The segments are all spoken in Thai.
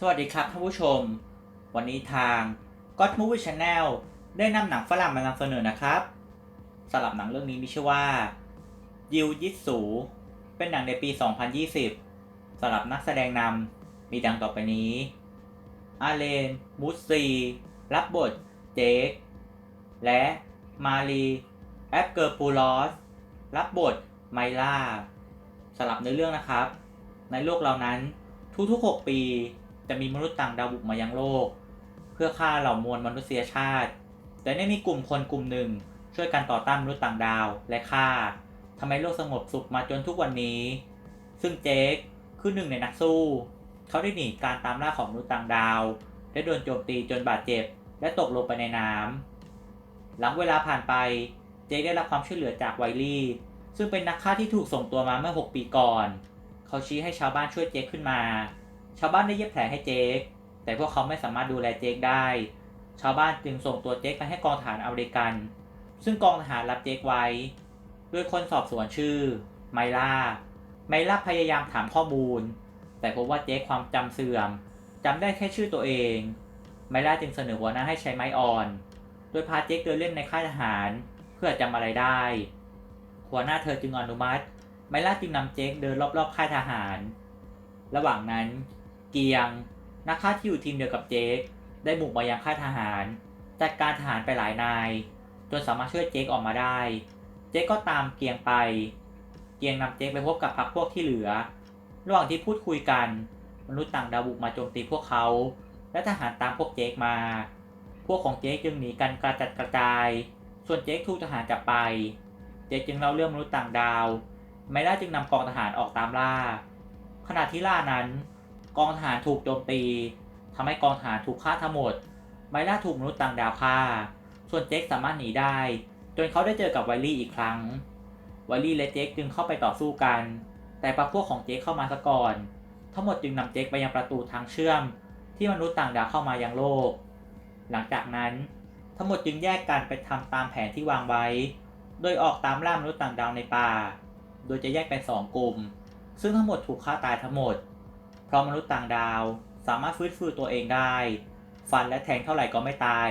สวัสดีครับท่านผู้ชม วันนี้ทาง God Movie Channel ได้นำหนังฝรั่งมานำเสนอนะครับสำหรับหนังเรื่องนี้มีชื่อว่ายิวยิสูเป็นหนังในปี 2020สำหรับนักแสดงนำมีดังต่อไปนี้ อาเลน มูสซี รับบท เจค และมารีแอปเกอร์ปูลอส รับบท ไมล่าสำหรับในเรื่องนะครับ ในโลกเรานั้นทุกๆ 6 ปี จะมีมนุษย์ต่างดาวบุกมายังโลก เพื่อฆ่าเหล่ามวลมนุษยชาติ แต่ได้มีกลุ่มคนกลุ่มหนึ่ง ช่วยกันต่อต้านมนุษย์ต่างดาวและฆ่าทำให้โลกสงบสุขมาจนทุกวันนี้ ซึ่งเจคคือหนึ่งในนักสู้ เขาได้หนีการตามล่าของมนุษย์ต่างดาวได้โดนโจมตีจนบาดเจ็บ และตกลงไปในน้ำหลังเวลาผ่านไป เจคได้รับความช่วยเหลือจากไวลี่ ซึ่งเป็นนักฆ่าที่ถูกส่งตัวมาเมื่อ 6 ปีก่อน เขาชี้ให้ชาวบ้านช่วยเจคขึ้นมา ชาวบ้านได้เย็บแผลให้เจค แต่พวกเขาไม่สามารถดูแลเจคได้ ชาวบ้านจึงส่งตัวเจคไปให้กองทหารอเมริกัน ซึ่งกองทหารรับเจคไว้โดยคนสอบสวนชื่อ ไมล่า ไมล่าพยายามถามข้อมูล แต่พบว่าเจคความจำเสื่อมจำได้แค่ชื่อตัวเอง ไมล่าจึงเสนอหัวหน้าให้ใช้ไม้อ่อน โดยพาเจคเดินเล่นในค่ายทหาร เพื่อจำอะไรได้ หัวหน้าเธอจึงอนุมัติ ไมล่าจึงนำเจคเดินรอบๆค่ายทหาร ระหว่างนั้น เกียง นักฆ่าที่อยู่ทีมเดียวกับเจคได้บุกมายังค่ายทหารจัดการทหารไปหลายนาย จนสามารถช่วยเจคออกมาได้ เจคก็ตามเกียงไป เกียงนำเจคไปพบกับพรรคพวกที่เหลือ ระหว่างที่พูดคุยกัน มนุษย์ต่างดาวบุกมาโจมตีพวกเขา และทหารตามพวกเจคมา พวกของเจคจึงหนีกันกระจัดกระจาย ส่วนเจคถูกทหารจับไป เจคจึงเล่าเรื่องมนุษย์ต่างดาวไมล่าจึงนำกองทหารออกตามล่า ขณะที่ล่านั้น กองทหารถูกโจมตีทำให้กองทหารถูกฆ่าทั้งหมด ไมล่าถูกมนุษย์ต่างดาวฆ่า ส่วนเจคสามารถหนีได้ จนเขาได้เจอกับไวลี่อีกครั้ง ไวลี่และเจคจึงเข้าไปต่อสู้กัน แต่ปะพวกของเจคเข้ามาซะก่อน ทั้งหมดจึงนำเจคไปยังประตูทางเชื่อม ที่มนุษย์ต่างดาวเข้ามายังโลก หลังจากนั้น ทั้งหมดจึงแยกกันไปทำตามแผนที่วางไว้ โดยออกตามล่ามนุษย์ต่างดาวในป่า โดยจะแยกเป็นสองกลุ่ม ซึ่งทั้งหมดถูกฆ่าตายทั้งหมด เพราะมนุษย์ต่างดาว สามารถฟื้นฟูตัวเองได้ ฟันและแทงเท่าไหร่ก็ไม่ตาย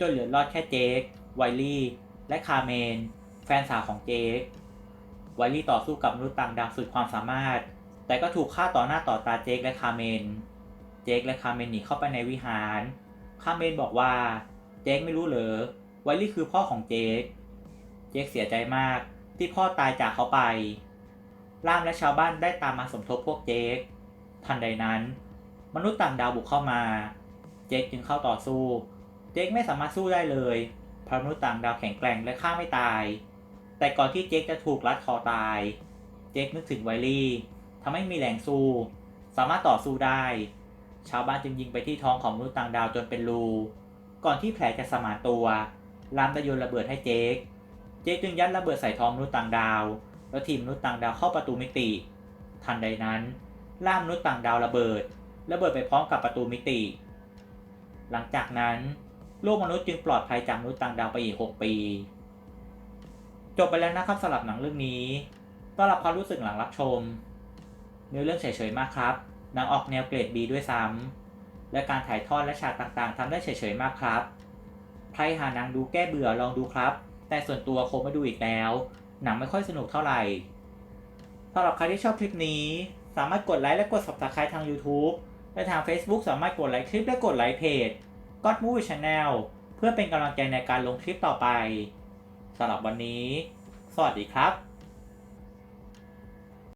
จนเหลือรอดแค่เจค ไวลี่ และคาเมน แฟนสาวของเจค ไวลี่ต่อสู้กับมนุษย์ต่างดาวสุดความสามารถ แต่ก็ถูกฆ่าต่อหน้าต่อตาเจคและคาเมน เจคและคาเมนหนีเข้าไปในวิหาร คาเมนบอกว่า เจคไม่รู้เหรอ ไวลี่คือพ่อของเจค เจคเสียใจมากที่พ่อตายจากเขาไป ล่ามและชาวบ้านได้ตามมาสมทบพวกเจค ทันใดนั้น มนุษย์ต่างดาวบุกเข้ามา เจคจึงเข้าต่อสู้ เจคไม่สามารถสู้ได้เลยเพราะมนุษย์ต่างดาวแข็งแกร่งและฆ่าไม่ตาย แต่ก่อนที่เจคจะถูกรัดคอตาย เจคนึกถึงไวลี่ทำให้มีแรงสู้ สามารถต่อสู้ได้ ชาวบ้านจึงยิงไปที่ท้องของมนุษย์ต่างดาวจนเป็นรูก่อนที่แผลจะสมานตัวลามได้โยนระเบิดให้เจค เจคจึงยัดระเบิดใส่ท้องมนุษย์ต่างดาว แล้วทีมมนุษย์ต่างดาวเข้าประตูมิติ ทันใดนั้น ล่ามมนุษย์ต่างดาวระเบิด ระเบิดไปพร้อมกับประตูมิติ หลังจากนั้นโลกมนุษย์จึงปลอดภัยจากมนุษย์ต่างดาวไปอีก 6 ปี จบไปแล้วนะครับสำหรับหนังเรื่องนี้ต้อนรับความรู้สึกหลังรับชม เนื้อเรื่องเฉยๆมากครับหนังออกแนวเกรด B ด้วยซ้ำและการถ่ายทอดและฉากต่างๆทำได้เฉยๆมากครับ ใครหาหนังดูแก้เบื่อลองดูครับ แต่ส่วนตัวคงไม่ดูอีกแล้ว หนังไม่ค่อยสนุกเท่าไหร่สำหรับใครที่ชอบคลิปนี้ สามารถกดไลค์และกด subscribe ทาง YouTube และทาง Facebook สามารถกดไลค์คลิปและกดไลค์เพจ God Movie Channel เพื่อเป็นกำลังใจในการลงคลิปต่อไปสำหรับวันนี้ สวัสดีครับ